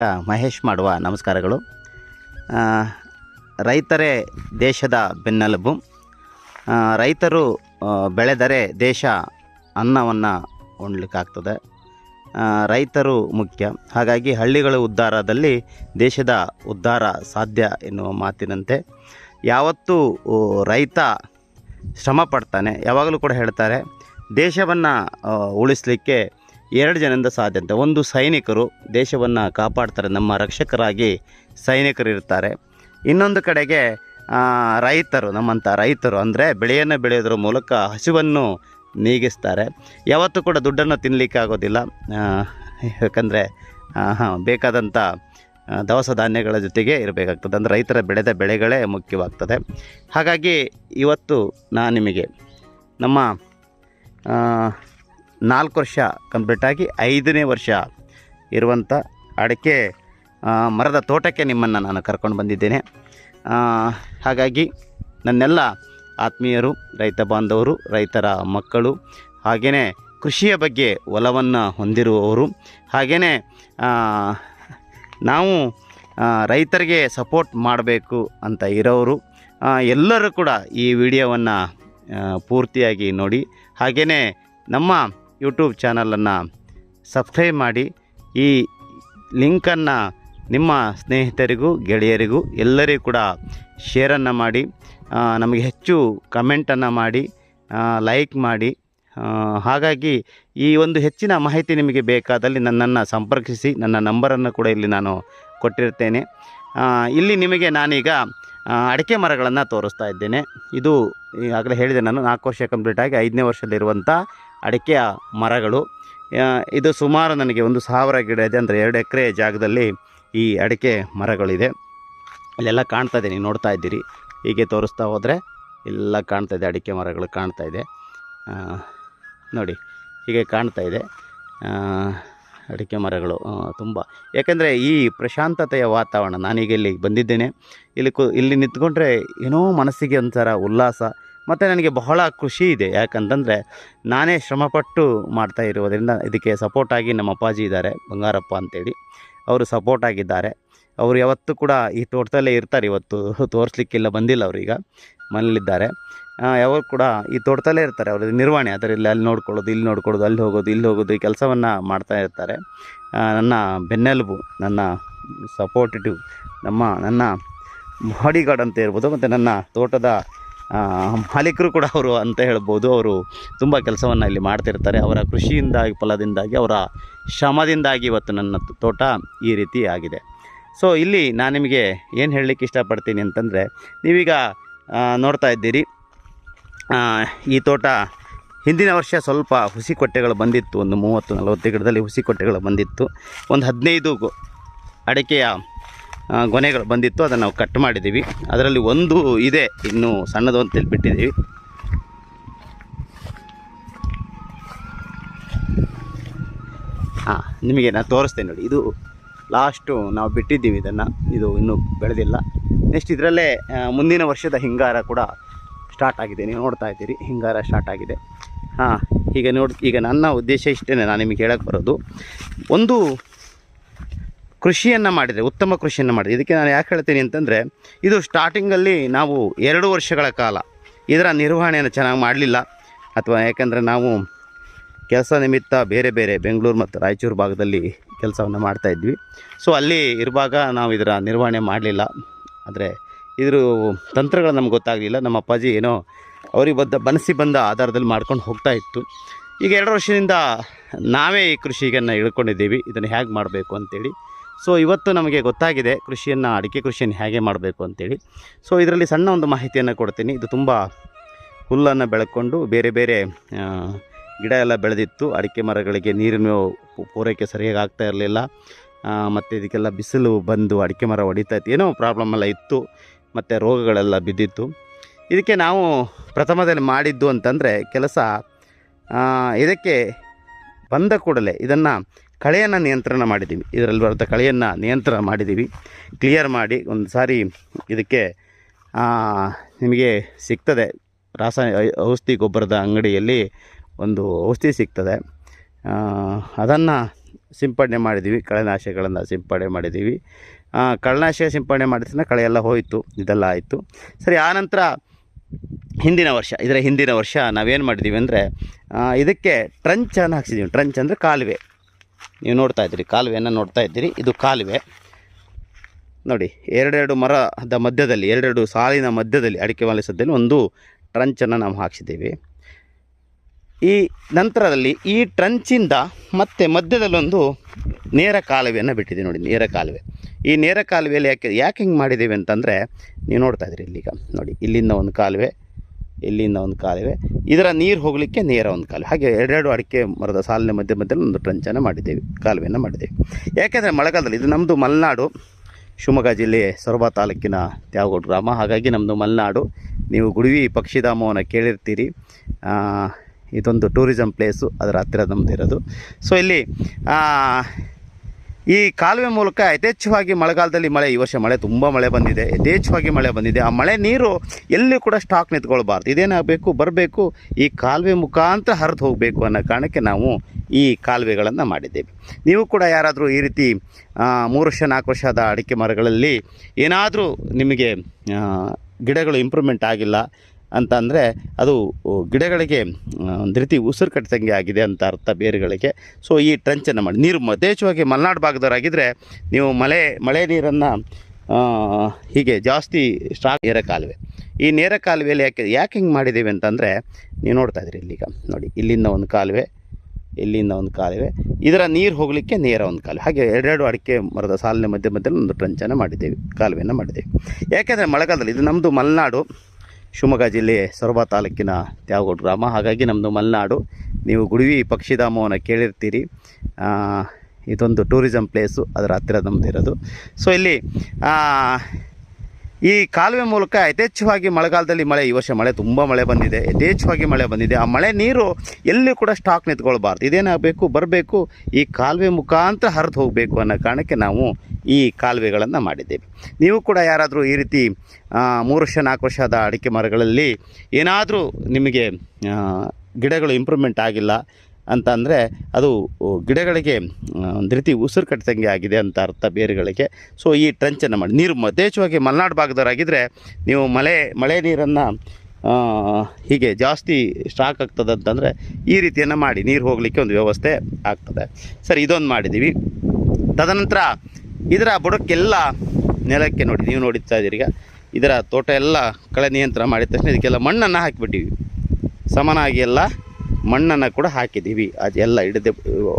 ಮಹೇಶ್ ಮಾಡುವ ನಮಸ್ಕಾರಗಳು. ರೈತರೇ ದೇಶದ ಬೆನ್ನೆಲುಬು. ರೈತರು ಬೆಳೆದರೆ ದೇಶ ಅನ್ನವನ್ನು ಉಣ್ಲಿಕ್ಕಾಗ್ತದೆ ರೈತರು ಮುಖ್ಯ. ಹಾಗಾಗಿ ಹಳ್ಳಿಗಳ ಉದ್ಧಾರದಲ್ಲಿ ದೇಶದ ಉದ್ಧಾರ ಸಾಧ್ಯ ಎನ್ನುವ ಮಾತಿನಂತೆ. ಯಾವತ್ತೂ ರೈತ ಶ್ರಮ ಪಡ್ತಾನೆ ಯಾವಾಗಲೂ ಕೂಡ ಹೇಳ್ತಾರೆ, ದೇಶವನ್ನು ಉಳಿಸಲಿಕ್ಕೆ ಎರಡು ಜನದಿಂದ ಸಾಧ್ಯ ಅಂತ ಒಂದು ಸೈನಿಕರು ದೇಶವನ್ನು ಕಾಪಾಡ್ತಾರೆ, ನಮ್ಮ ರಕ್ಷಕರಾಗಿ ಸೈನಿಕರು ಇರ್ತಾರೆ. ಇನ್ನೊಂದು ಕಡೆಗೆ ರೈತರು ನಮ್ಮಂಥ ರೈತರು ಅಂದರೆ ಬೆಳೆಯನ್ನು ಬೆಳೆಯೋದ್ರ ಮೂಲಕ ಹಸಿವನ್ನು ನೀಗಿಸ್ತಾರೆ. ಯಾವತ್ತೂ ಕೂಡ ದುಡ್ಡನ್ನು ತಿನ್ನಲಿಕ್ಕೆ ಆಗೋದಿಲ್ಲ. ಯಾಕಂದರೆ ಬೇಕಾದಂಥ ದವಸ ಧಾನ್ಯಗಳ ಜೊತೆಗೆ ಇರಬೇಕಾಗ್ತದೆ. ಅಂದರೆ ರೈತರ ಬೆಳೆದ ಬೆಳೆಗಳೇ ಮುಖ್ಯವಾಗ್ತದೆ. ಹಾಗಾಗಿ ಇವತ್ತು ನಾನು ನಿಮಗೆ ನಮ್ಮ ನಾಲ್ಕು ವರ್ಷ ಕಂಪ್ಲೀಟಾಗಿ ಐದನೇ ವರ್ಷ ಇರುವಂಥ ಅಡಿಕೆ ಮರದ ತೋಟಕ್ಕೆ ನಿಮ್ಮನ್ನು ನಾನು ಕರ್ಕೊಂಡು ಬಂದಿದ್ದೇನೆ. ಹಾಗಾಗಿ ನನ್ನೆಲ್ಲ ಆತ್ಮೀಯರು, ರೈತ ಬಾಂಧವರು, ರೈತರ ಮಕ್ಕಳು ಹಾಗೆಯೇ ಕೃಷಿಯ ಬಗ್ಗೆ ಒಲವನ್ನು ಹೊಂದಿರುವವರು ಹಾಗೆಯೇ ನಾವು ರೈತರಿಗೆ ಸಪೋರ್ಟ್ ಮಾಡಬೇಕು ಅಂತ ಇರೋರು ಎಲ್ಲರೂ ಕೂಡ ಈ ವಿಡಿಯೋವನ್ನು ಪೂರ್ತಿಯಾಗಿ ನೋಡಿ ಹಾಗೆಯೇ ನಮ್ಮ ಯೂಟ್ಯೂಬ್ ಚಾನಲನ್ನು ಸಬ್ಸ್ಕ್ರೈಬ್ ಮಾಡಿ, ಈ ಲಿಂಕನ್ನು ನಿಮ್ಮ ಸ್ನೇಹಿತರಿಗೂ, ಗೆಳೆಯರಿಗೂ, ಎಲ್ಲರಿಗೂ ಕೂಡ ಶೇರನ್ನು ಮಾಡಿ ನಮಗೆ ಹೆಚ್ಚು ಕಮೆಂಟನ್ನು ಮಾಡಿ ಲೈಕ್ ಮಾಡಿ ಹಾಗಾಗಿ ಈ ಒಂದು ಹೆಚ್ಚಿನ ಮಾಹಿತಿ ನಿಮಗೆ ಬೇಕಾದಲ್ಲಿ ನನ್ನನ್ನು ಸಂಪರ್ಕಿಸಿ, ನನ್ನ ನಂಬರನ್ನು ಕೂಡ ಇಲ್ಲಿ ನಾನು ಕೊಟ್ಟಿರ್ತೇನೆ. ಇಲ್ಲಿ ನಿಮಗೆ ನಾನೀಗ ಅಡಿಕೆ ಮರಗಳನ್ನು ತೋರಿಸ್ತಾ ಇದ್ದೇನೆ. ಇದು ಈಗಾಗಲೇ ಹೇಳಿದೆ ನಾನು, ನಾಲ್ಕು ವರ್ಷ ಕಂಪ್ಲೀಟ್ ಆಗಿ ಐದನೇ ವರ್ಷದಲ್ಲಿರುವಂಥ ಅಡಿಕೆಯ ಮರಗಳು. ಇದು ಸುಮಾರು ನನಗೆ ಒಂದು ಸಾವಿರ ಗಿಡ ಇದೆ ಅಂದರೆ ಎರಡು ಎಕರೆ ಜಾಗದಲ್ಲಿ ಈ ಅಡಿಕೆ ಮರಗಳಿದೆ. ಇಲ್ಲೆಲ್ಲ ಕಾಣ್ತಾ ಇದೆ, ನೀವು ನೋಡ್ತಾ ಇದ್ದೀರಿ. ಹೀಗೆ ತೋರಿಸ್ತಾ ಹೋದರೆ ಎಲ್ಲ ಕಾಣ್ತಾ ಇದೆ, ಅಡಿಕೆ ಮರಗಳು ಕಾಣ್ತಾ ಇದೆ. ನೋಡಿ, ಹೀಗೆ ಕಾಣ್ತಾ ಇದೆ. ಅಡಿಕೆ ಮರಗಳು ತುಂಬ. ಯಾಕೆಂದರೆ ಈ ಪ್ರಶಾಂತತೆಯ ವಾತಾವರಣ, ನಾನೀಗ ಇಲ್ಲಿ ಬಂದಿದ್ದೇನೆ. ಇಲ್ಲಿ ಕು, ಇಲ್ಲಿ ನಿಂತ್ಕೊಂಡ್ರೆ ಏನೋ ಮನಸ್ಸಿಗೆ ಒಂಥರ ಉಲ್ಲಾಸ ಮತ್ತು ನನಗೆ ಬಹಳ ಖುಷಿ ಇದೆ. ಯಾಕಂತಂದರೆ ನಾನೇ ಶ್ರಮಪಟ್ಟು ಮಾಡ್ತಾ ಇರುವುದರಿಂದ ಇದಕ್ಕೆ ಸಪೋರ್ಟಾಗಿ ನಮ್ಮ ಅಪ್ಪಾಜಿ ಇದ್ದಾರೆ, ಬಂಗಾರಪ್ಪ ಅಂತೇಳಿ. ಅವರು ಸಪೋರ್ಟ್ ಆಗಿದ್ದಾರೆ. ಅವರು ಯಾವತ್ತೂ ಕೂಡ ಈ ತೋಟದಲ್ಲೇ ಇರ್ತಾರೆ, ಇವತ್ತು ತೋರಿಸ್ಲಿಕ್ಕಿಲ್ಲ ಬಂದಿಲ್ಲ ಅವರೀಗ ಮನೇಲಿದ್ದಾರೆ. ಯಾವಾಗ ಕೂಡ ಈ ತೋಟದಲ್ಲೇ ಇರ್ತಾರೆ ಅವರು ನಿರ್ವಹಣೆ ಅದರಲ್ಲಿ ಅಲ್ಲಿ ನೋಡ್ಕೊಳ್ಳೋದು, ಇಲ್ಲಿ ನೋಡ್ಕೊಳ್ಳೋದು, ಅಲ್ಲಿ ಹೋಗೋದು, ಇಲ್ಲಿ ಹೋಗೋದು, ಈ ಕೆಲಸವನ್ನು ಮಾಡ್ತಾ ಇರ್ತಾರೆ. ನನ್ನ ಬೆನ್ನೆಲುಬು, ನನ್ನ ಸಪೋರ್ಟಿಟಿವ್ ನಮ್ಮ, ನನ್ನ ಬಾಡಿಗಾರ್ಡ್ ಅಂತ ಇರ್ಬೋದು ಮತ್ತು ನನ್ನ ತೋಟದ ಮಾಲೀಕರು ಕೂಡ ಅವರು ಅಂತ ಹೇಳ್ಬೋದು. ಅವರು ತುಂಬ ಕೆಲಸವನ್ನು ಇಲ್ಲಿ ಮಾಡ್ತಿರ್ತಾರೆ. ಅವರ ಕೃಷಿಯಿಂದಾಗಿ, ಫಲದಿಂದಾಗಿ, ಅವರ ಶ್ರಮದಿಂದಾಗಿ ಇವತ್ತು ನನ್ನ ತೋಟ ಈ ರೀತಿ ಆಗಿದೆ. ಸೊ ಇಲ್ಲಿ ನಾನು ನಿಮಗೆ ಏನು ಹೇಳಲಿಕ್ಕೆ ಇಷ್ಟಪಡ್ತೀನಿ ಅಂತಂದರೆ, ನೀವೀಗ ನೋಡ್ತಾ ಇದ್ದೀರಿ. ಈ ತೋಟ ಹಿಂದಿನ ವರ್ಷ ಸ್ವಲ್ಪ ಹುಸಿ ಕೊಟ್ಟೆಗಳು ಬಂದಿತ್ತು. ಒಂದು ಮೂವತ್ತು ನಲವತ್ತು ಗಿಡದಲ್ಲಿ ಹುಸಿ ಕೊಟ್ಟೆಗಳು ಬಂದಿತ್ತು. ಒಂದು ಹದಿನೈದು ಅಡಿಕೆಯ ಗೊನೆಗಳು ಬಂದಿತ್ತು, ಅದನ್ನು ನಾವು ಕಟ್ ಮಾಡಿದ್ದೀವಿ ಅದರಲ್ಲಿ ಒಂದು ಇದೆ, ಇನ್ನೂ ಸಣ್ಣದು ಅಂತ ಬಿಟ್ಟಿದ್ದೀವಿ ಹಾಂ ನಿಮಗೆ ನಾನು ತೋರಿಸ್ತೇನೆ ನೋಡಿ. ಇದು ಲಾಸ್ಟು ನಾವು ಬಿಟ್ಟಿದ್ದೀವಿ ಇದನ್ನು. ಇದು ಇನ್ನೂ ಬೆಳೆದಿಲ್ಲ. ನೆಕ್ಸ್ಟ್ ಇದರಲ್ಲೇ ಮುಂದಿನ ವರ್ಷದ ಹಿಂಗಾರ ಕೂಡ ಸ್ಟಾರ್ಟ್ ಆಗಿದೆ. ನೀವು ನೋಡ್ತಾ ಇದ್ದೀರಿ, ಹಿಂಗಾರ ಸ್ಟಾರ್ಟ್ ಆಗಿದೆ. ಹಾಂ, ಈಗ ನೋಡಿ, ಈಗ ನನ್ನ ಉದ್ದೇಶ ಇಷ್ಟೇ ನಾನು ನಿಮಗೆ ಹೇಳಕ್ಕೆ ಬರೋದು. ಒಂದು ಕೃಷಿಯನ್ನು ಮಾಡಿದರೆ ಉತ್ತಮ ಕೃಷಿಯನ್ನು ಮಾಡಿದೆ. ಇದಕ್ಕೆ ನಾನು ಯಾಕೆ ಹೇಳ್ತೀನಿ ಅಂತಂದರೆ, ಇದು ಸ್ಟಾರ್ಟಿಂಗಲ್ಲಿ ನಾವು ಎರಡು ವರ್ಷಗಳ ಕಾಲ ಇದರ ನಿರ್ವಹಣೆಯನ್ನು ಚೆನ್ನಾಗಿ ಮಾಡಲಿಲ್ಲ. ಅಥವಾ ಯಾಕಂದರೆ ನಾವು ಕೆಲಸ ನಿಮಿತ್ತ ಬೇರೆ ಬೇರೆ ಬೆಂಗಳೂರು ಮತ್ತು ರಾಯಚೂರು ಭಾಗದಲ್ಲಿ ಕೆಲಸವನ್ನು ಮಾಡ್ತಾಯಿದ್ವಿ ಸೊ ಅಲ್ಲಿ ಇರುವಾಗ ನಾವು ಇದರ ನಿರ್ವಹಣೆ ಮಾಡಲಿಲ್ಲ. ಆದರೆ ಇದ್ರ ತಂತ್ರಗಳು ನಮ್ಗೆ ಗೊತ್ತಾಗಲಿಲ್ಲ. ನಮ್ಮ ಅಪ್ಪಾಜಿ ಏನೋ ಅವ್ರಿಗೆ ಬಂದ ಬನಸಿ ಬಂದ ಆಧಾರದಲ್ಲಿ ಮಾಡ್ಕೊಂಡು ಹೋಗ್ತಾ ಇತ್ತು. ಈಗ ಎರಡು ವರ್ಷದಿಂದ ನಾವೇ ಈ ಕೃಷಿಗನ್ನು ಇಳ್ಕೊಂಡಿದ್ದೀವಿ. ಇದನ್ನು ಹೇಗೆ ಮಾಡಬೇಕು ಅಂತೇಳಿ ಸೊ ಇವತ್ತು ನಮಗೆ ಗೊತ್ತಾಗಿದೆ ಕೃಷಿಯನ್ನು, ಅಡಿಕೆ ಕೃಷಿಯನ್ನು ಹೇಗೆ ಮಾಡಬೇಕು ಅಂತೇಳಿ. ಸೊ ಇದರಲ್ಲಿ ಸಣ್ಣ ಒಂದು ಮಾಹಿತಿಯನ್ನು ಕೊಡ್ತೀನಿ. ಇದು ತುಂಬ ಹುಲ್ಲನ್ನು ಬೆಳ್ಕೊಂಡು ಬೇರೆ ಬೇರೆ ಗಿಡ ಎಲ್ಲ ಬೆಳೆದಿತ್ತು. ಅಡಿಕೆ ಮರಗಳಿಗೆ ನೀರಿನ ಪೂರೈಕೆ ಸರಿಯಾಗಿ ಆಗ್ತಾ ಇರಲಿಲ್ಲ. ಮತ್ತು ಇದಕ್ಕೆಲ್ಲ ಬಿಸಿಲು ಬಂದು ಅಡಿಕೆ ಮರ ಹೊಡಿತಾ ಇತ್ತು. ಏನೋ ಪ್ರಾಬ್ಲಮ್ ಎಲ್ಲ ಇತ್ತು. ಮತ್ತು ರೋಗಗಳೆಲ್ಲ ಬಿದ್ದಿತ್ತು. ಇದಕ್ಕೆ ನಾವು ಪ್ರಥಮದಲ್ಲಿ ಮಾಡಿದ್ದು ಅಂತಂದರೆ ಕೆಲಸ ಇದಕ್ಕೆ ಬಂದ ಕೂಡಲೇ ಇದನ್ನು ಕಳೆಯನ್ನು ನಿಯಂತ್ರಣ ಮಾಡಿದ್ದೀವಿ. ಇದರಲ್ಲಿ ಬರುತ್ತೆ ಕಳೆಯನ್ನು ನಿಯಂತ್ರಣ ಮಾಡಿದ್ದೀವಿ. ಕ್ಲಿಯರ್ ಮಾಡಿ ಒಂದು ಸಾರಿ ಇದಕ್ಕೆ ನಿಮಗೆ ಸಿಗ್ತದೆ. ರಾಸಾಯನ ಔಷಧಿ ಗೊಬ್ಬರದ ಅಂಗಡಿಯಲ್ಲಿ ಒಂದು ಔಷಧಿ ಸಿಗ್ತದೆ. ಅದನ್ನು ಸಿಂಪಡಣೆ ಮಾಡಿದ್ದೀವಿ. ಕಳೆನಾಶಕಗಳನ್ನು ಸಿಂಪಡಣೆ ಮಾಡಿದ್ದೀವಿ. ಕಳೆನಾಶಕ ಸಿಂಪಡಣೆ ಮಾಡಿದ ತಕ್ಷಣ ಕಳೆ ಎಲ್ಲ ಹೋಯಿತು. ಇದೆಲ್ಲ ಆಯಿತು. ಸರಿ ಆನಂತರ ಹಿಂದಿನ ವರ್ಷ, ಇದರ ಹಿಂದಿನ ವರ್ಷ ನಾವೇನು ಮಾಡಿದ್ದೀವಿ ಅಂದರೆ ಇದಕ್ಕೆ ಟ್ರಂಚನ್ನು ಹಾಕ್ಸಿದ್ದೀವಿ. ಟ್ರಂಚ್ ಅಂದರೆ ಕಾಲುವೆ. ನೀವು ನೋಡ್ತಾ ಇದ್ದೀರಿ, ಕಾಲುವೆಯನ್ನು ನೋಡ್ತಾ ಇದ್ದೀರಿ, ಇದು ಕಾಲುವೆ. ನೋಡಿ, ಎರಡೆರಡು ಮರದ ಮಧ್ಯದಲ್ಲಿ, ಎರಡೆರಡು ಸಾಲಿನ ಮಧ್ಯದಲ್ಲಿ, ಅಡಿಕೆ ಮಾಲಿಸದಲ್ಲಿ ಒಂದು ಟ್ರಂಚನ್ನು ನಾವು ಹಾಕ್ಸಿದ್ದೀವಿ. ಈ ನಂತರದಲ್ಲಿ ಈ ಟ್ರಂಚಿಂದ ಮತ್ತೆ ಮಧ್ಯದಲ್ಲೊಂದು ನೇರ ಕಾಲುವೆಯನ್ನು ಬಿಟ್ಟಿದೆ ನೋಡಿ, ನೇರ ಕಾಲುವೆ. ಈ ನೇರ ಕಾಲುವೆಯಲ್ಲಿ ಯಾಕೆ ಯಾಕೆ ಹಿಂಗೆ ಮಾಡಿದ್ದೀವಿ ಅಂತಂದರೆ, ನೀವು ನೋಡ್ತಾ ಇದ್ದೀರಿ ಇಲ್ಲಿಗ. ನೋಡಿ, ಇಲ್ಲಿಂದ ಒಂದು ಕಾಲುವೆ, ಇಲ್ಲಿಂದ ಒಂದು ಕಾಲುವೆ ಇದರ ನೀರು ಹೋಗಲಿಕ್ಕೆ ನೇರ ಒಂದು ಕಾಲುವೆ ಹಾಗೆ ಎರಡೆರಡು ಅಡಿಕೆ ಮರದ ಸಾಲಿನ ಮಧ್ಯೆ ಮಧ್ಯದಲ್ಲಿ ಒಂದು ಟ್ರಂಚನ್ನು ಮಾಡಿದ್ದೇವೆ, ಕಾಲುವೆಯನ್ನು ಮಾಡಿದ್ದೇವೆ. ಯಾಕೆಂದರೆ ಮಳೆಗಾಲದಲ್ಲಿ ಇದು ನಮ್ಮದು ಮಲೆನಾಡು, ಶಿವಮೊಗ್ಗ ಜಿಲ್ಲೆ ಸೊರಬ ತಾಲೂಕಿನ ತ್ಯಾವಗೋಡು ಗ್ರಾಮ. ಹಾಗಾಗಿ ನಮ್ಮದು ಮಲೆನಾಡು, ನೀವು ಗುಡುವಿ ಪಕ್ಷಿಧಾಮವನ್ನು ಕೇಳಿರ್ತೀರಿ. ಇದೊಂದು ಟೂರಿಸಮ್ ಪ್ಲೇಸು, ಅದರ ಹತ್ತಿರ ನಮ್ಮದು ಇರೋದು ಸೊ ಇಲ್ಲಿ ಈ ಕಾಲುವೆ ಮೂಲಕ ಯಥೇಚ್ಛವಾಗಿ ಮಳೆಗಾಲದಲ್ಲಿ ಮಳೆ, ಈ ವರ್ಷ ಮಳೆ ತುಂಬ ಮಳೆ ಬಂದಿದೆ. ಯಥೇಚ್ಛವಾಗಿ ಮಳೆ ಬಂದಿದೆ. ಆ ಮಳೆ ನೀರು ಎಲ್ಲಿ ಕೂಡ ಸ್ಟಾಕ್ ನಿಂತ್ಕೊಳ್ಬಾರ್ದು. ಇದೇನಾಗಬೇಕು ಬರಬೇಕು, ಈ ಕಾಲುವೆ ಮುಖಾಂತರ ಹರಿದು ಹೋಗಬೇಕು ಅನ್ನೋ ಕಾರಣಕ್ಕೆ ನಾವು ಈ ಕಾಲುವೆಗಳನ್ನು ಮಾಡಿದ್ದೇವೆ. ನೀವು ಕೂಡ ಯಾರಾದರೂ ಈ ರೀತಿ ಮೂರು ವರ್ಷ, ನಾಲ್ಕು ವರ್ಷದ ಅಡಿಕೆ ಮರಗಳಲ್ಲಿ ಏನಾದರೂ ನಿಮಗೆ ಗಿಡಗಳು ಇಂಪ್ರೂವ್ಮೆಂಟ್ ಆಗಿಲ್ಲ ಅಂತ ಅಂದರೆ ಅದು ಗಿಡಗಳಿಗೆ ಒಂದು ರೀತಿ ಉಸಿರು ಕಟ್ಟಿದಂಗೆ ಆಗಿದೆ ಅಂತ ಅರ್ಥ ಬೇರುಗಳಿಗೆ. ಸೊ ಈ ಟ್ರಂಚನ್ನು ಮಾಡಿ, ನೀರು ಯಥೇಚ್ಛವಾಗಿ ಮಲೆನಾಡು ಭಾಗದವರಾಗಿದ್ದರೆ ನೀವು ಮಳೆ ಮಳೆ ನೀರನ್ನು ಹೀಗೆ ಜಾಸ್ತಿ ಸ್ಟಾಕ್ ನೇರ ಕಾಲುವೆ. ಈ ನೇರ ಕಾಲುವೆಯಲ್ಲಿ ಯಾಕೆ ಯಾಕೆ ಹಿಂಗೆ ಮಾಡಿದ್ದೀವಿ ಅಂತಂದರೆ, ನೀವು ನೋಡ್ತಾ ಇದ್ದೀರಿ ಇಲ್ಲಿಗ, ನೋಡಿ, ಇಲ್ಲಿಂದ ಒಂದು ಕಾಲುವೆ, ಇಲ್ಲಿಂದ ಒಂದು ಕಾಲುವೆ, ಇದರ ನೀರು ಹೋಗಲಿಕ್ಕೆ ನೇರ ಒಂದು ಕಾಲುವೆ. ಹಾಗೆ ಎರಡೆರಡು ಅಡಿಕೆ ಮರದ ಸಾಲಿನ ಮಧ್ಯ ಮಧ್ಯದಲ್ಲಿ ಒಂದು ಟ್ರಂಚನ್ನು ಮಾಡಿದ್ದೇವೆ, ಕಾಲುವೆಯನ್ನು ಮಾಡಿದ್ದೇವೆ. ಯಾಕೆಂದರೆ ಮಳೆಗಾಲದಲ್ಲಿ, ಇದು ನಮ್ಮದು ಮಲೆನಾಡು ಶಿವಮೊಗ್ಗ ಜಿಲ್ಲೆ ಸೊರಬ ತಾಲೂಕಿನ ತ್ಯಾಗೋಡ್ ಗ್ರಾಮ. ಹಾಗಾಗಿ ನಮ್ಮದು ಮಲೆನಾಡು. ನೀವು ಗುಡಿವಿ ಪಕ್ಷಿಧಾಮವನ್ನು ಕೇಳಿರ್ತೀರಿ. ಇದೊಂದು ಟೂರಿಸಮ್ ಪ್ಲೇಸು. ಅದರ ಹತ್ತಿರ ನಮ್ಮದು ಇರೋದು ಸೊ ಇಲ್ಲಿ ಈ ಕಾಲುವೆ ಮೂಲಕ ಯಥೇಚ್ಛವಾಗಿ ಮಳೆಗಾಲದಲ್ಲಿ ಮಳೆ, ಈ ವರ್ಷ ಮಳೆ ತುಂಬ ಮಳೆ ಬಂದಿದೆ. ಯಥೇಚ್ಛವಾಗಿ ಮಳೆ ಬಂದಿದೆ. ಆ ಮಳೆ ನೀರು ಎಲ್ಲಿ ಕೂಡ ಸ್ಟಾಕ್ ನಿಂತ್ಕೊಳ್ಬಾರ್ದು. ಇದೇನಾಗಬೇಕು ಬರಬೇಕು, ಈ ಕಾಲುವೆ ಮುಖಾಂತರ ಹರಿದು ಹೋಗಬೇಕು ಅನ್ನೋ ಕಾರಣಕ್ಕೆ ನಾವು ಈ ಕಾಲುವೆಗಳನ್ನು ಮಾಡಿದ್ದೇವೆ. ನೀವು ಕೂಡ ಯಾರಾದರೂ ಈ ರೀತಿ ಮೂರು ವರ್ಷ, ನಾಲ್ಕು ವರ್ಷದ ಅಡಿಕೆ ಮರಗಳಲ್ಲಿ ಏನಾದರೂ ನಿಮಗೆ ಗಿಡಗಳು ಇಂಪ್ರೂವ್ಮೆಂಟ್ ಆಗಿಲ್ಲ ಅಂತ ಅಂದರೆ ಅದು ಗಿಡಗಳಿಗೆ ಒಂದು ರೀತಿ ಉಸಿರು ಕಟ್ಟಿದಂಗೆ ಆಗಿದೆ ಅಂತ ಅರ್ಥ ಬೇರುಗಳಿಗೆ. ಸೊ ಈ ಟ್ರಂಚನ್ನು ಮಾಡಿ, ನೀರು ಯಥೇಚ್ಛವಾಗಿ ಮಲೆನಾಡು ಭಾಗದವರಾಗಿದ್ದರೆ ನೀವು ಮಳೆ ಮಳೆ ನೀರನ್ನು ಹೀಗೆ ಜಾಸ್ತಿ ಸ್ಟಾಕ್ ಆಗ್ತದೆ ಅಂತಂದರೆ ಈ ರೀತಿಯನ್ನು ಮಾಡಿ ನೀರು ಹೋಗಲಿಕ್ಕೆ ಒಂದು ವ್ಯವಸ್ಥೆ ಆಗ್ತದೆ. ಸರಿ, ಇದೊಂದು ಮಾಡಿದ್ದೀವಿ ತದನಂತರ ಇದರ ಬುಡಕ್ಕೆಲ್ಲ ನೆಲಕ್ಕೆ ನೋಡಿ, ನೀವು ನೋಡುತ್ತಾ ಇದ್ದೀರಿ ಈಗ. ಇದರ ತೋಟ ಎಲ್ಲ ಕಳೆ ನಿಯಂತ್ರಣ ಮಾಡಿದ ತಕ್ಷಣ ಇದಕ್ಕೆಲ್ಲ ಮಣ್ಣನ್ನು ಹಾಕಿಬಿಟ್ಟಿವಿ ಸಮನಾಗಿ ಎಲ್ಲ ಮಣ್ಣನ್ನು ಕೂಡ ಹಾಕಿದ್ದೀವಿ. ಅದೆಲ್ಲ ಹಿಡಿದು,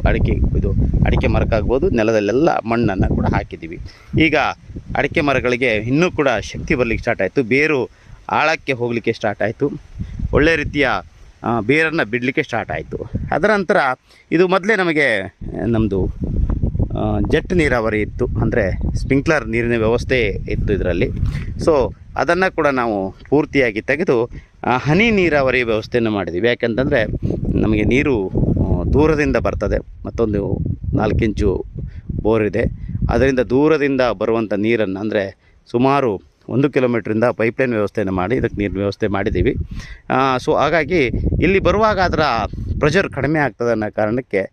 ಅಡಿಕೆ, ಇದು ಅಡಿಕೆ ಮರಕ್ಕಾಗ್ಬೋದು ನೆಲದಲ್ಲೆಲ್ಲ ಮಣ್ಣನ್ನು ಕೂಡ ಹಾಕಿದ್ದೀವಿ. ಈಗ ಅಡಿಕೆ ಮರಗಳಿಗೆ ಇನ್ನೂ ಕೂಡ ಶಕ್ತಿ ಬರಲಿಕ್ಕೆ ಸ್ಟಾರ್ಟ್ ಆಯಿತು. ಬೇರು ಆಳಕ್ಕೆ ಹೋಗಲಿಕ್ಕೆ ಸ್ಟಾರ್ಟ್ ಆಯಿತು. ಒಳ್ಳೆ ರೀತಿಯ ಬೇರನ್ನು ಬಿಡಲಿಕ್ಕೆ ಸ್ಟಾರ್ಟ್ ಆಯಿತು. ಅದರ ನಂತರ ಇದು ಮೊದಲೇ ನಮಗೆ ನಮ್ಮದು ಜೆಟ್ ನೀರಾವರಿ ಇತ್ತು. ಅಂದರೆ ಸ್ಪ್ರಿಂಕ್ಲರ್ ನೀರಿನ ವ್ಯವಸ್ಥೆ ಇತ್ತು ಇದರಲ್ಲಿ. ಸೊ ಅದನ್ನು ಕೂಡ ನಾವು ಪೂರ್ತಿಯಾಗಿ ತೆಗೆದು ಹನಿ ನೀರಾವರಿ ವ್ಯವಸ್ಥೆಯನ್ನು ಮಾಡಿದ್ದೀವಿ. ಯಾಕೆಂತಂದರೆ ನಮಗೆ ನೀರು ದೂರದಿಂದ ಬರ್ತದೆ. ಮತ್ತೊಂದು ನಾಲ್ಕು ಇಂಚು ಬೋರ್ ಇದೆ. ಅದರಿಂದ ದೂರದಿಂದ ಬರುವಂಥ ನೀರನ್ನು ಅಂದರೆ ಸುಮಾರು ಒಂದು ಕಿಲೋಮೀಟ್ರಿಂದ ಪೈಪ್ಲೈನ್ ವ್ಯವಸ್ಥೆಯನ್ನು ಮಾಡಿ, ಇದಕ್ಕೆ ನೀರಿನ ವ್ಯವಸ್ಥೆ ಮಾಡಿದ್ದೀವಿ. ಸೊ ಹಾಗಾಗಿ ಇಲ್ಲಿ ಬರುವಾಗ ಅದರ ಪ್ರೆಷರ್ ಕಡಿಮೆ ಆಗ್ತದೆ ಅನ್ನೋ ಕಾರಣಕ್ಕೆ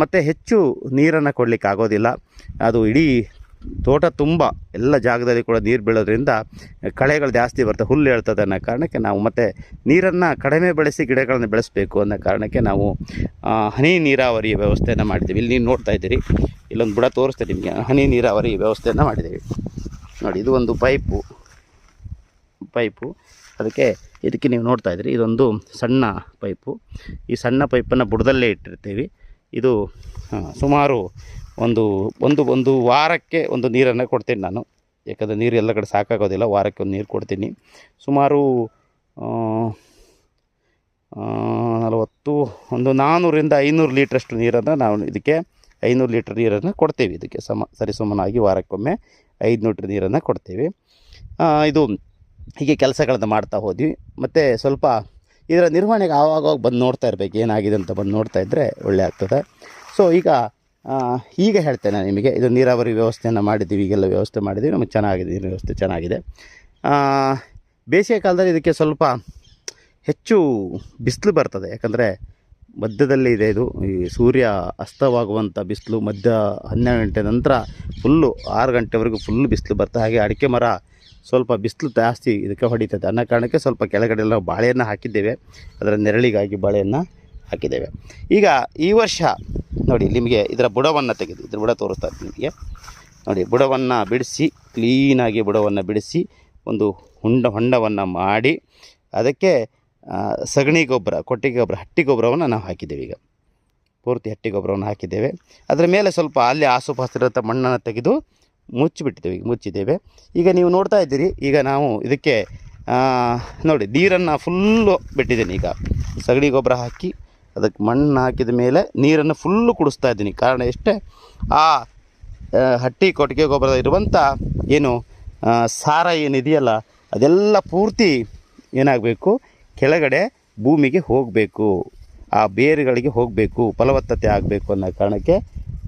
ಮತ್ತು ಹೆಚ್ಚು ನೀರನ್ನು ಕೊಡಲಿಕ್ಕೆ ಆಗೋದಿಲ್ಲ ಅದು ಇಡೀ ತೋಟ ತುಂಬ, ಎಲ್ಲ ಜಾಗದಲ್ಲಿ ಕೂಡ ನೀರು ಬೀಳೋದ್ರಿಂದ ಕಳೆಗಳು ಜಾಸ್ತಿ ಬರ್ತವೆ ಹುಲ್ಲು ಹೇಳ್ತದೆ ಅನ್ನೋ ಕಾರಣಕ್ಕೆ ನಾವು ಮತ್ತು ನೀರನ್ನು ಕಡಿಮೆ ಬೆಳೆಸಿ ಗಿಡಗಳನ್ನು ಬೆಳೆಸಬೇಕು ಅನ್ನೋ ಕಾರಣಕ್ಕೆ ನಾವು ಹನಿ ನೀರಾವರಿ ವ್ಯವಸ್ಥೆಯನ್ನು ಮಾಡಿದ್ದೀವಿ. ಇಲ್ಲಿ ನೀವು ನೋಡ್ತಾ ಇದ್ದೀರಿ. ಇಲ್ಲೊಂದು ಬುಡ ತೋರಿಸ್ತೇನೆ ನಿಮಗೆ. ಹನಿ ನೀರಾವರಿ ವ್ಯವಸ್ಥೆಯನ್ನು ಮಾಡಿದ್ದೀವಿ. ನೋಡಿ, ಇದು ಒಂದು ಪೈಪು. ಪೈಪು. ಅದಕ್ಕೆ ಇದಕ್ಕೆ ನೀವು ನೋಡ್ತಾ ಇದ್ದೀರಿ. ಇದೊಂದು ಸಣ್ಣ ಪೈಪು. ಈ ಸಣ್ಣ ಪೈಪನ್ನು ಬುಡದಲ್ಲೇ ಇಟ್ಟಿರ್ತೀವಿ. ಇದು ಸುಮಾರು ಒಂದು ಒಂದು ಒಂದು ವಾರಕ್ಕೆ ಒಂದು ನೀರನ್ನು ಕೊಡ್ತೀನಿ ನಾನು. ಯಾಕಂದರೆ ನೀರು ಎಲ್ಲ ಕಡೆ ಸಾಕಾಗೋದಿಲ್ಲ, ವಾರಕ್ಕೆ ಒಂದು ನೀರು ಕೊಡ್ತೀನಿ. ಸುಮಾರು ನಲವತ್ತು, ಒಂದು ನಾನ್ನೂರಿಂದ ಐನೂರು ಲೀಟ್ರಷ್ಟು ನೀರನ್ನು ನಾವು ಇದಕ್ಕೆ ಐನೂರು ಲೀಟ್ರ್ ನೀರನ್ನು ಕೊಡ್ತೀವಿ. ಇದಕ್ಕೆ ಸಮ ಸರಿಸಮನಾಗಿ ವಾರಕ್ಕೊಮ್ಮೆ ಐದು ಲೀಟ್ರ್ ನೀರನ್ನು ಕೊಡ್ತೀವಿ. ಇದು ಹೀಗೆ ಕೆಲಸಗಳನ್ನು ಮಾಡ್ತಾ ಹೋದ್ವಿ. ಮತ್ತು ಸ್ವಲ್ಪ ಇದರ ನಿರ್ವಹಣೆಗೆ ಆವಾಗವಾಗ ಬಂದು ನೋಡ್ತಾ ಇರಬೇಕು. ಏನಾಗಿದೆ ಅಂತ ಬಂದು ನೋಡ್ತಾ ಇದ್ದರೆ ಒಳ್ಳೆ ಆಗ್ತದೆ. ಸೊ ಈಗ ಈಗ ಹೇಳ್ತೇನೆ ನಿಮಗೆ, ಇದು ನೀರಾವರಿ ವ್ಯವಸ್ಥೆಯನ್ನು ಮಾಡಿದ್ದೀವಿ, ಈಗೆಲ್ಲ ವ್ಯವಸ್ಥೆ ಮಾಡಿದ್ದೀವಿ, ನಮಗೆ ಚೆನ್ನಾಗಿದೆ, ನೀರಿನ ವ್ಯವಸ್ಥೆ ಚೆನ್ನಾಗಿದೆ. ಬೇಸಿಗೆ ಕಾಲದಲ್ಲಿ ಇದಕ್ಕೆ ಸ್ವಲ್ಪ ಹೆಚ್ಚು ಬಿಸಿಲು ಬರ್ತದೆ, ಯಾಕಂದರೆ ಮಧ್ಯದಲ್ಲಿ ಇದೆ ಇದು, ಈ ಸೂರ್ಯ ಅಸ್ತವಾಗುವಂಥ ಬಿಸಿಲು, ಮಧ್ಯ ಹನ್ನೆರಡು ಗಂಟೆ ನಂತರ ಫುಲ್ಲು ಆರು ಗಂಟೆವರೆಗೂ ಫುಲ್ ಬಿಸಿಲು ಬರ್ತದೆ, ಹಾಗೆ ಅಡಿಕೆ ಮರ ಸ್ವಲ್ಪ ಬಿಸಿಲು ಜಾಸ್ತಿ ಇದಕ್ಕೆ ಹೊಡಿತದೆ, ಅನ್ನೋ ಕಾರಣಕ್ಕೆ ಸ್ವಲ್ಪ ಕೆಳಗಡೆ ಎಲ್ಲ ಬಾಳೆಯನ್ನು ಹಾಕಿದ್ದೇವೆ, ಅದರ ನೆರಳಿಗಾಗಿ ಬಾಳೆಯನ್ನು ಹಾಕಿದ್ದೇವೆ. ಈಗ ಈ ವರ್ಷ ನೋಡಿ, ನಿಮಗೆ ಇದರ ಬುಡವನ್ನು ತೆಗೆದು, ಇದರ ಬುಡ ತೋರಿಸ್ತಾ ನಿಮಗೆ. ನೋಡಿ, ಬುಡವನ್ನು ಬಿಡಿಸಿ, ಕ್ಲೀನಾಗಿ ಬುಡವನ್ನು ಬಿಡಿಸಿ, ಒಂದು ಹುಂಡ ಹೊಂಡವನ್ನು ಮಾಡಿ, ಅದಕ್ಕೆ ಸಗಣಿ ಗೊಬ್ಬರ, ಕೊಟ್ಟಿಗೆ ಗೊಬ್ಬರ, ಹಟ್ಟಿ ಗೊಬ್ಬರವನ್ನು ನಾವು ಹಾಕಿದ್ದೇವೆ ಈಗ. ಪೂರ್ತಿ ಹಟ್ಟಿ ಗೊಬ್ಬರವನ್ನು ಹಾಕಿದ್ದೇವೆ. ಅದರ ಮೇಲೆ ಸ್ವಲ್ಪ ಅಲ್ಲಿ ಆಸುಪಾಸಿರತ್ತ ಮಣ್ಣನ್ನು ತೆಗೆದು ಮುಚ್ಚಿಬಿಟ್ಟಿದ್ದೇವೆ, ಈಗ ಮುಚ್ಚಿದ್ದೇವೆ. ಈಗ ನೀವು ನೋಡ್ತಾ ಇದ್ದೀರಿ, ಈಗ ನಾವು ಇದಕ್ಕೆ ನೋಡಿ, ನೀರನ್ನು ಫುಲ್ಲು ಬಿಟ್ಟಿದ್ದೇನೆ ಈಗ. ಸಗಣಿ ಗೊಬ್ಬರ ಹಾಕಿ ಅದಕ್ಕೆ ಮಣ್ಣು ಹಾಕಿದ ಮೇಲೆ ನೀರನ್ನು ಫುಲ್ಲು ಕುಡಿಸ್ತಾ ಇದ್ದೀನಿ. ಕಾರಣ ಎಷ್ಟೇ? ಆ ಹಟ್ಟಿ ಕೊಟ್ಟಿಗೆ ಗೊಬ್ಬರ ಇರುವಂಥ ಏನು ಸಾರ ಏನಿದೆಯಲ್ಲ, ಅದೆಲ್ಲ ಪೂರ್ತಿ ಏನಾಗಬೇಕು? ಕೆಳಗಡೆ ಭೂಮಿಗೆ ಹೋಗಬೇಕು. ಆ ಬೇರುಗಳಿಗೆ ಹೋಗಬೇಕು. ಫಲವತ್ತತೆ ಆಗಬೇಕು ಅನ್ನೋ ಕಾರಣಕ್ಕೆ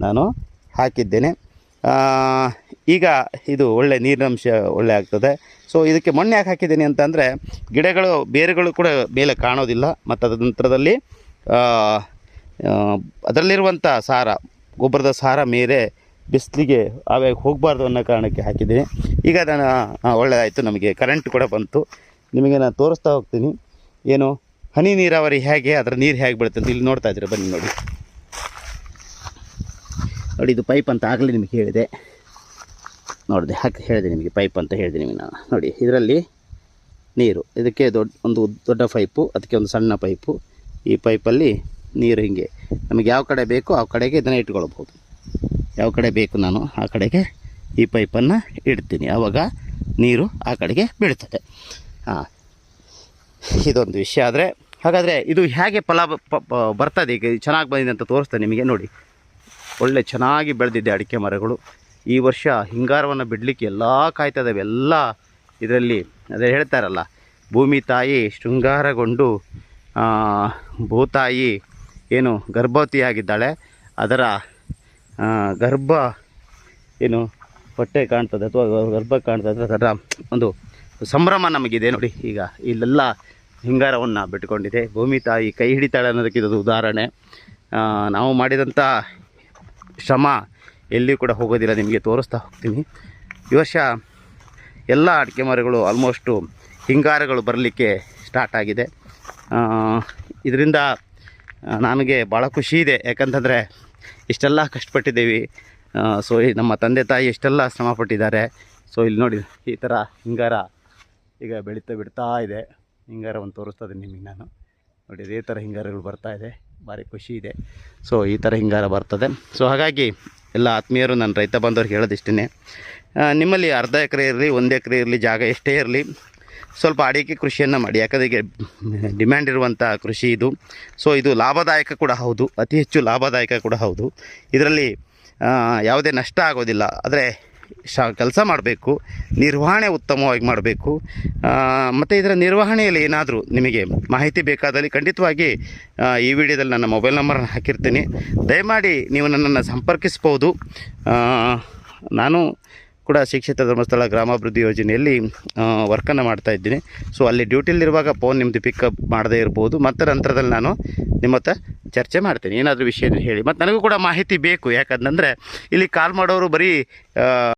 ನಾನು ಹಾಕಿದ್ದೇನೆ. ಈಗ ಇದು ಒಳ್ಳೆ ನೀರಿನಂಶ ಒಳ್ಳೆ ಆಗ್ತದೆ. ಸೊ ಇದಕ್ಕೆ ಮಣ್ಣು ಯಾಕೆ ಹಾಕಿದ್ದೀನಿ ಅಂತಂದರೆ, ಗಿಡಗಳು, ಬೇರುಗಳು ಕೂಡ ಮೇಲೆ ಕಾಣೋದಿಲ್ಲ. ಮತ್ತು ಅದರ ನಂತರದಲ್ಲಿ ಅದರಲ್ಲಿರುವಂಥ ಸಾರ, ಗೊಬ್ಬರದ ಸಾರ ಮೇಲೆ ಬಿಸಿಲಿಗೆ ಆವಾಗ ಹೋಗಬಾರ್ದು ಅನ್ನೋ ಕಾರಣಕ್ಕೆ ಹಾಕಿದ್ದೀನಿ. ಈಗ ಅದನ್ನು ಒಳ್ಳೆಯದಾಯಿತು ನಮಗೆ ಕರೆಂಟ್ ಕೂಡ ಬಂತು. ನಿಮಗೆ ನಾನು ತೋರಿಸ್ತಾ ಹೋಗ್ತೀನಿ. ಏನು, ಹನಿ ನೀರಾವರಿ ಹೇಗೆ, ಅದರ ನೀರು ಹೇಗೆ ಬೀಳುತ್ತೆ ಅಂತ ಇಲ್ಲಿ ನೋಡ್ತಾ ಇದ್ದೀರಿ, ಬನ್ನಿ ನೋಡಿ. ನೋಡಿ, ಇದು ಪೈಪ್ ಅಂತ ಆಗಲೇ ನಿಮಗೆ ಹೇಳಿದೆ. ನೋಡಿದೆ, ಹಾಕಿ, ಹೇಳಿದೆ ನಿಮಗೆ ಪೈಪ್ ಅಂತ ಹೇಳಿದೆ ನಿಮಗೆ ನಾನು. ನೋಡಿ, ಇದರಲ್ಲಿ ನೀರು. ಇದಕ್ಕೆ ದೊಡ್ಡ, ಒಂದು ದೊಡ್ಡ ಪೈಪು ಅದಕ್ಕೆ ಒಂದು ಸಣ್ಣ ಪೈಪು ಈ ಪೈಪಲ್ಲಿ ನೀರು ಹಿಂಗೆ. ನಮಗೆ ಯಾವ ಕಡೆ ಬೇಕೋ ಆ ಕಡೆಗೆ ಇದನ್ನು ಇಟ್ಕೊಳ್ಬೋದು ಯಾವ ಕಡೆ ಬೇಕು ನಾನು ಆ ಕಡೆಗೆ ಈ ಪೈಪನ್ನು ಇಡ್ತೀನಿ. ಆವಾಗ ನೀರು ಆ ಕಡೆಗೆ ಬೀಳ್ತದೆ. ಹಾಂ. ಇದೊಂದು ವಿಷಯ ಆದರೆ, ಹಾಗಾದರೆ ಇದು ಹೇಗೆ ಫಲ ಬರ್ತದೆ? ಈಗ ಚೆನ್ನಾಗಿ ಬಂದಿದೆ ಅಂತ ತೋರಿಸ್ತೇನೆ ನಿಮಗೆ. ನೋಡಿ. ಒಳ್ಳೆ ಚೆನ್ನಾಗಿ ಬೆಳೆದಿದ್ದೆ ಅಡಿಕೆ ಮರಗಳು. ಈ ವರ್ಷ ಹಿಂಗಾರವನ್ನು ಬಿಡಲಿಕ್ಕೆ ಎಲ್ಲ ಕಾಯ್ತದವೆಲ್ಲ ಇದರಲ್ಲಿ ಅದೇ ಹೇಳ್ತಾರಲ್ಲ, ಭೂಮಿ ತಾಯಿ ಶೃಂಗಾರಗೊಂಡು ಭೂತಾಯಿ ಏನು ಗರ್ಭವತಿಯಾಗಿದ್ದಾಳೆ. ಅದರ ಗರ್ಭ ಏನು ಹೊಟ್ಟೆ ಕಾಣ್ತದೆ ಅಥವಾ ಗರ್ಭ ಕಾಣ್ತದೆ ಅದರ ಒಂದು ಸಂಭ್ರಮ ನಮಗಿದೆ ನೋಡಿ. ಈಗ ಇಲ್ಲೆಲ್ಲ ಹಿಂಗಾರವನ್ನು ಬಿಟ್ಕೊಂಡಿದೆ ಭೂಮಿ ತಾಯಿ ಕೈ ಹಿಡಿತಾಳೆ ಅನ್ನೋದಕ್ಕೆ ಇದೊಂದು ಉದಾಹರಣೆ. ನಾವು ಮಾಡಿದಂಥ ಶ್ರಮ ಎಲ್ಲಿಯೂ ಕೂಡ ಹೋಗೋದಿಲ್ಲ, ನಿಮಗೆ ತೋರಿಸ್ತಾ ಹೋಗ್ತೀನಿ. ಈ ವರ್ಷ ಎಲ್ಲ ಅಡಿಕೆ ಮರಗಳು ಆಲ್ಮೋಸ್ಟು ಹಿಂಗಾರಗಳು ಬರಲಿಕ್ಕೆ ಸ್ಟಾರ್ಟ್ ಆಗಿದೆ. ಇದರಿಂದ ನನಗೆ ಭಾಳ ಖುಷಿ ಇದೆ. ಯಾಕಂತಂದರೆ, ಇಷ್ಟೆಲ್ಲ ಕಷ್ಟಪಟ್ಟಿದ್ದೀವಿ. ಸೊ ನಮ್ಮ ತಂದೆ ತಾಯಿ ಇಷ್ಟೆಲ್ಲ ಶ್ರಮಪಟ್ಟಿದ್ದಾರೆ ಸೊ, ಇಲ್ಲಿ ನೋಡಿ, ಈ ಥರ ಹಿಂಗಾರ ಈಗ ಬೆಳೀತಾ ಬಿಡ್ತಾ ಇದೆ. ಹಿಂಗಾರವನ್ನು ತೋರಿಸ್ತಾ ಇದ್ದೀನಿ ನಿಮಗೆ ನಾನು. ನೋಡಿ, ಇದೇ ಥರ ಹಿಂಗಾರಗಳು ಬರ್ತಾ ಇದೆ. ಭಾರಿ ಖುಷಿ ಇದೆ. ಸೊ, ಈ ಥರ ಹಿಂಗಾರ ಬರ್ತದೆ. ಸೊ, ಹಾಗಾಗಿ ಎಲ್ಲ ಆತ್ಮೀಯರು ನಾನು ರೈತ ಬಂದವ್ರಿಗೆ ಹೇಳೋದಿಷ್ಟೇ ನಿಮ್ಮಲ್ಲಿ ಅರ್ಧ ಎಕರೆ ಇರಲಿ, ಒಂದು ಎಕರೆ ಇರಲಿ, ಜಾಗ ಎಷ್ಟೇ ಇರಲಿ ಸ್ವಲ್ಪ ಅಡಿಕೆ ಕೃಷಿಯನ್ನು ಮಾಡಿ. ಯಾಕಂದರೆ ಡಿಮ್ಯಾಂಡ್ ಇರುವಂಥ ಕೃಷಿ ಇದು. ಸೊ ಇದು ಲಾಭದಾಯಕ ಕೂಡ ಹೌದು. ಅತಿ ಹೆಚ್ಚು ಲಾಭದಾಯಕ ಕೂಡ ಹೌದು. ಇದರಲ್ಲಿ ಯಾವುದೇ ನಷ್ಟ ಆಗೋದಿಲ್ಲ. ಆದರೆ, ಶ, ಕೆಲಸ ಮಾಡಬೇಕು. ನಿರ್ವಹಣೆ ಉತ್ತಮವಾಗಿ ಮಾಡಬೇಕು. ಮತ್ತು ಇದರ ನಿರ್ವಹಣೆಯಲ್ಲಿ ಏನಾದರೂ ನಿಮಗೆ ಮಾಹಿತಿ ಬೇಕಾದಲ್ಲಿ ಖಂಡಿತವಾಗಿ ಈ ವಿಡಿಯೋದಲ್ಲಿ ನನ್ನ ಮೊಬೈಲ್ ನಂಬರನ್ನು ಹಾಕಿರ್ತೀನಿ. ದಯಮಾಡಿ ನೀವು ನನ್ನನ್ನು ಸಂಪರ್ಕಿಸ್ಬೋದು. ನಾನು ಕೂಡ ಶಿಕ್ಷಿತ ಧರ್ಮಸ್ಥಳ ಗ್ರಾಮಾಭಿವೃದ್ಧಿ ಯೋಜನೆಯಲ್ಲಿ ವರ್ಕನ್ನು ಮಾಡ್ತಾ ಇದ್ದೀನಿ. ಸೊ ಅಲ್ಲಿ ಡ್ಯೂಟಿಲಿರುವಾಗ ಫೋನ್ ನಿಮ್ಮದು ಪಿಕಪ್ ಮಾಡದೇ ಇರ್ಬೋದು. ಮತ್ತು ನಂತರದಲ್ಲಿ ನಾನು ನಿಮ್ಮ ಚರ್ಚೆ ಮಾಡ್ತೀನಿ. ಏನಾದರೂ ವಿಷಯ ಹೇಳಿ. ಮತ್ತು ನನಗೂ ಕೂಡ ಮಾಹಿತಿ ಬೇಕು. ಯಾಕಂತಂದರೆ, ಇಲ್ಲಿ ಕಾಲ್ ಮಾಡೋರು ಬರೀ